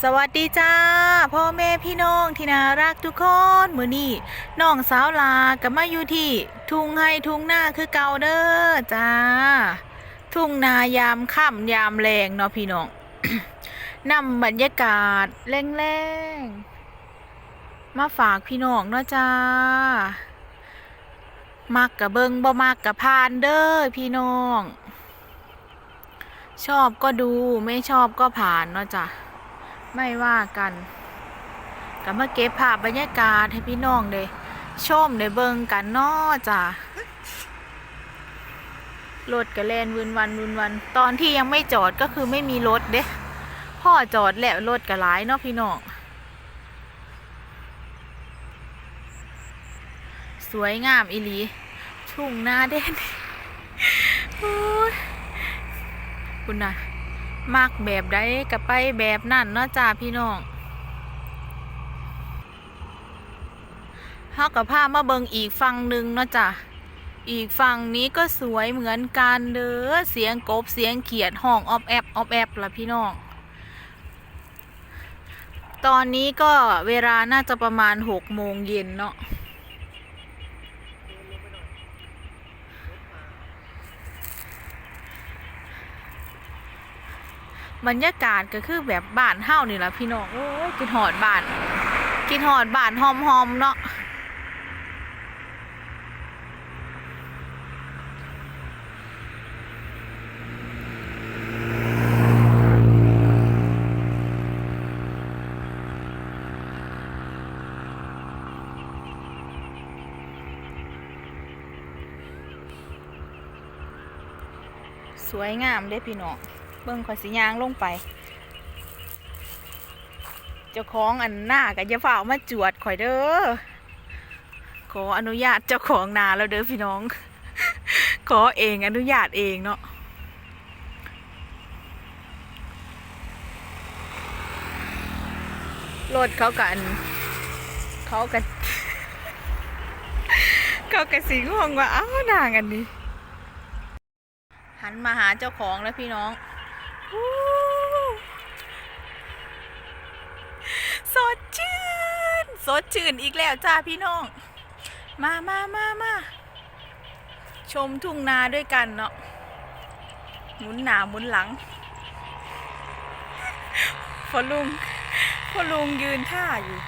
สวัสดีจ้าพ่อแม่พี่น้องที่น่ารักทุกคนมือนี้น้องสาวลากับมาอยู่ที่ ทุ่งไห้ทุ่งหน้าคือเก่าเด้อจ้า ทุ่งนายามค่ำยามแรงเนาะพี่น้องนำบรรยากาศแรงๆมาฝากพี่น้องเนาะจ้า มักกะเบิงบ่มักกะพานเด้อพี่น้อง ชอบก็ดูไม่ชอบก็ผ่านเนาะจ้ะ ไม่ว่ากันก็มาเก็บภาพบรรยากาศให้พี่น้องเลยชมได้เบิ่งกันนาจ้ะรถก็แล่นวนวันวนวัน ตอนที่ยังไม่จอดก็คือไม่มีรถเด้พ่อจอดแล้วรถก็หลายเนาะพี่น้องสวยงามอีหลี ทุ่งนาเด่นคุณน่ะ มักแบบใดก็ไปแบบนั่นเนาะจ้าพี่น้องเฮากับพามาเบิงอีกฝั่งหนึ่งเนาะจ้ะอีกฝั่งนี้ก็สวยเหมือนกันเด้อเสียงกบเสียงเขียดห้องออบแอบออบแอบละพี่น้อง ตอนนี้ก็เวลาน่าจะประมาณหกโมงเย็นเนาะ บรรยากาศก็คือแบบบ้านเฮานี่แหละพี่น้องโอ้ยกินหอดบ้าน กินหอดบ้านหอมๆเนาะสวยงามเด้พี่น้อง เบิ่งขอยสิยางลงไป เจ้าของอันหน้ากับยาฝ่าวมาจวดข่อยเด้อ ขออนุญาตเจ้าของนาแล้วเด้อพี่น้อง ขอเองอนุญาตเองเนาะรถเขากัน เขากันเขากันสิงงว่าอ้าวนางอันนี้หันมาหาเจ้าของแล้วพี่น้อง สดชื่น สดชื่นอีกแล้วจ้าพี่น้อง มามามามาชมทุ่งนาด้วยกันเนาะหมุนหนาหมุนหลังพ่อลุงพ่อลุงยืนท่าอยู่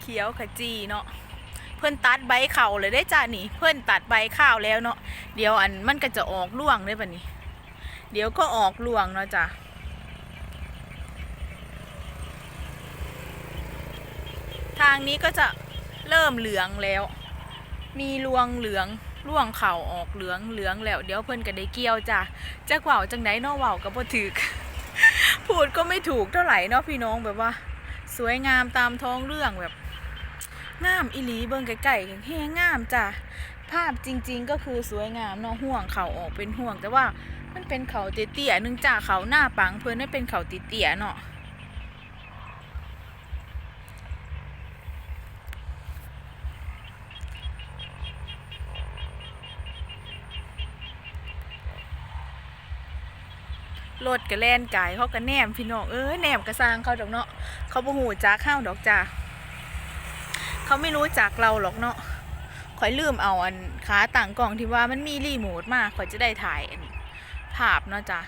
เขียวขจีเนาะ พื่อนตัดใบเข่าเลยได้จ้านี่ เพื่อนตัดใบข้าวแล้วเนาะเดี๋ยวอันมันก็จะออกร่วงได้ปะนี่เดี๋ยวก็ออกร่วงเนาะจ้ะทางนี้ก็จะเริ่มเหลืองแล้ว มีรวงเหลืองร่วงเข่าออกเหลืองเหลืองแล้ว เดี๋ยวเพื่อนก็ได้เกี่ยวจ้ะจะเว่าจังไดเนาะเว่าก็บ่ถึก พูดก็ไม่ถูกเท่าไหร่เนาะพี่น้องแบบว่า สวยงามตามท้องเรื่องแบบ งามอีหลีเบิ่งไกลๆแห้งงามจ้ะภาพจริง ๆ ก็คือสวยงามเนาะห่วงเขาออกเป็นห่วง แต่ว่ามันเป็นเขาเตี้ยๆนึงจ้ะเขาหน้าปังเพิ่นให้เป็นเขาเตี้ยๆเนาะรถกระแล่นกายเขากระแนมพี่น้องเอ้ยแนมกระซางเขาดอกเนาะเขาบ่หูจักข้าวดอกจ้า เขาไม่รู้จักเราหรอกเนาะขอยลืมเอาอันขาต่างกล่องที่ว่ามันมีรีโมทมาขอยจะได้ถ่ายอันภาพเนาะจ้ะ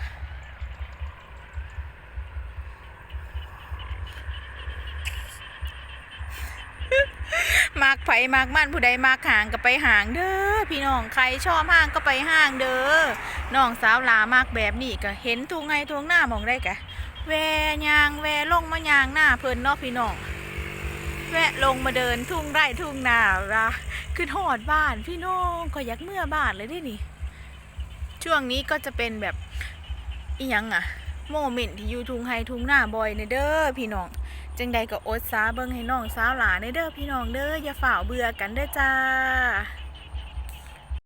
มากไผมากมั่นผู้ใดมากห่างก็ไปห่างเด้อพี่น้องใครชอบห้างก็ไปห้างเด้อน้องสาวลามากแบบนี้ก็เห็นทุงไงทุงหน้ามองได้กะแวยางแวลงมายางหน้าเพิ่นเนาะพี่น้อง แวะลงมาเดินทุ่งไร่ทุ่งนาละคือหอดบ้านพี่น้องก็อยากเมื่อบ้านเลยดินี่ ช่วงนี้ก็จะเป็นแบบอีหยังอะโมเมนต์ที่อยู่ทุ่งไฮทุ่งนาบ่อยในเด้อพี่น้องจังใดก็อดซาเบิ่งให้น้องสาวหลานในเด้อพี่น้องเด้ออย่าฝ่าเบื่อกันเด้อจ้า